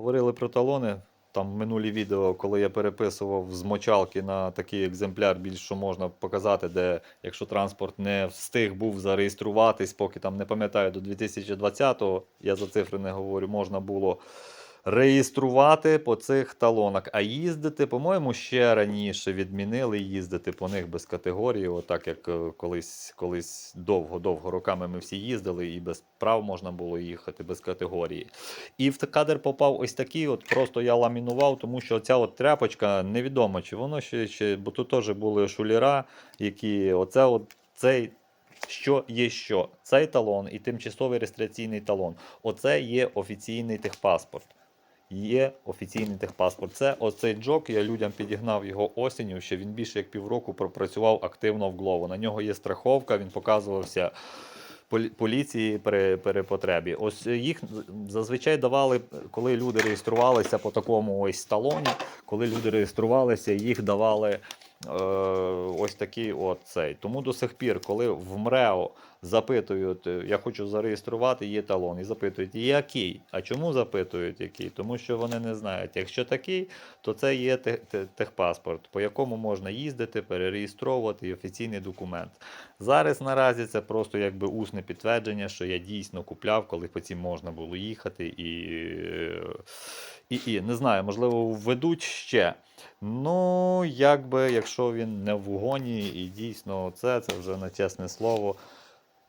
Говорили про талони. Там минулі відео, коли я переписував з мочалки на такий екземпляр, більш що можна показати, де якщо транспорт не встиг був зареєструватись, поки там не пам'ятаю до 2020-го, я за цифри не говорю, можна було реєструвати по цих талонах. А їздити, по-моєму, ще раніше відмінили їздити по них без категорії, отак як е, колись, колись довго-довго роками ми всі їздили, і без прав можна було їхати без категорії. І в кадр попав ось такий, от просто я ламінував, тому що ця от тряпочка невідомо, чи воно ще, ще бо тут теж були шуліра, які оце от цей. Що є що? Цей талон і тимчасовий реєстраційний талон. Оце є офіційний техпаспорт. Є офіційний техпаспорт. Це оцей джок. Я людям підігнав його осінню. Ще він більше як півроку пропрацював активно в Глову. На нього є страховка, він показувався поліції при, потребі. Ось їх зазвичай давали, коли люди реєструвалися по такому ось талоні. Коли люди реєструвалися, їх давали ось такий от цей. Тому до сих пір, коли в МРЕО запитують, е, я хочу зареєструвати, є талон, і запитують, який? А чому запитують який? Тому що вони не знають. Якщо такий, то це є те- те- техпаспорт, по якому можна їздити, перереєстровувати і офіційний документ. Зараз наразі це просто якби усне підтвердження, що я дійсно купляв, коли по цим можна було їхати і. І не знаю, можливо, введуть ще. Ну, якби, якщо він не в угоні і дійсно це, це вже на чесне слово.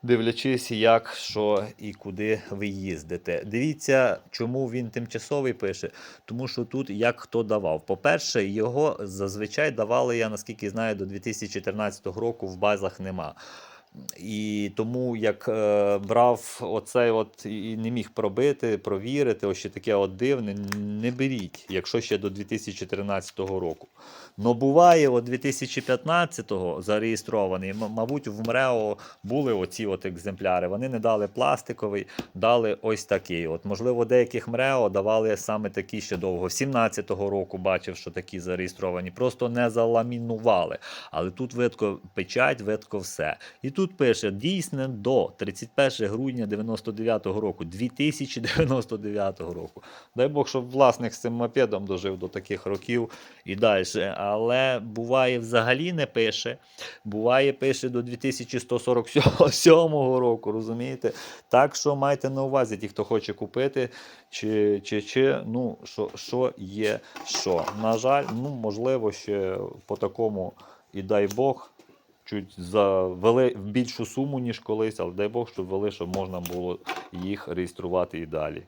Дивлячись, як, що і куди ви їздите. Дивіться, чому він тимчасовий пише. Тому що тут як хто давав. По-перше, його зазвичай давали, я наскільки знаю, до 2014 року в базах нема. І тому як е, брав оцей от і не міг пробити, провірити, ось ще таке от дивне, не беріть, якщо ще до 2013 року. Но буває, от 2015-го зареєстрований, мабуть, в МРЕО були оці от екземпляри. Вони не дали пластиковий, дали ось такий. От, можливо, деяких МРЕО давали саме такі ще довго. 17-го року бачив, що такі зареєстровані, просто не заламінували. Але тут видко печать, видко все. І тут пише дійсне до 31 грудня 99-го року, 2099 року. Дай Бог, щоб власник з цим мопедом дожив до таких років і далі. Але буває, взагалі не пише. Буває, пише до 2147 року, розумієте? Так що майте на увазі, ті, хто хоче купити, чи, чи, чи ну, що, що є що. На жаль, ну, можливо, ще по такому, і дай Бог, чуть завели в більшу суму, ніж колись, але дай Бог, щоб вели, щоб можна було їх реєструвати і далі.